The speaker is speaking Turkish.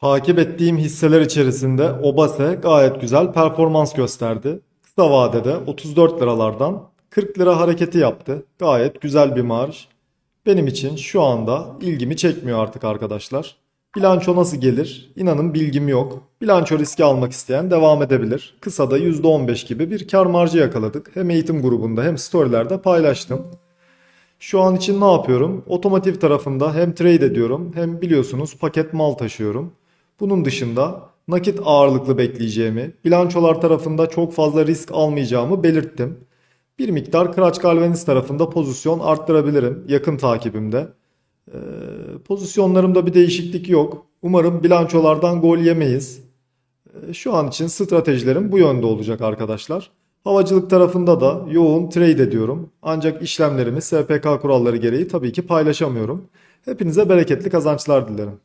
Takip ettiğim hisseler içerisinde Obase gayet güzel performans gösterdi. Kısa vadede 34 liralardan 40 lira hareketi yaptı. Gayet güzel bir marj. Benim için şu anda ilgimi çekmiyor artık arkadaşlar. Bilanço nasıl gelir? İnanın bilgim yok. Bilanço riski almak isteyen devam edebilir. Kısada %15 gibi bir kar marjı yakaladık. Hem eğitim grubunda hem storylerde paylaştım. Şu an için ne yapıyorum? Otomotiv tarafında hem trade ediyorum hem biliyorsunuz paket mal taşıyorum. Bunun dışında nakit ağırlıklı bekleyeceğimi, bilançolar tarafında çok fazla risk almayacağımı belirttim. Bir miktar Kıraç Galvaniz tarafında pozisyon arttırabilirim yakın takibimde. Ee, pozisyonlarımda bir değişiklik yok. Umarım bilançolardan gol yemeyiz. Ee, Şu an için stratejilerim bu yönde olacak arkadaşlar. Havacılık tarafında da yoğun trade ediyorum. Ancak işlemlerimi SPK kuralları gereği tabii ki paylaşamıyorum. Hepinize bereketli kazançlar dilerim.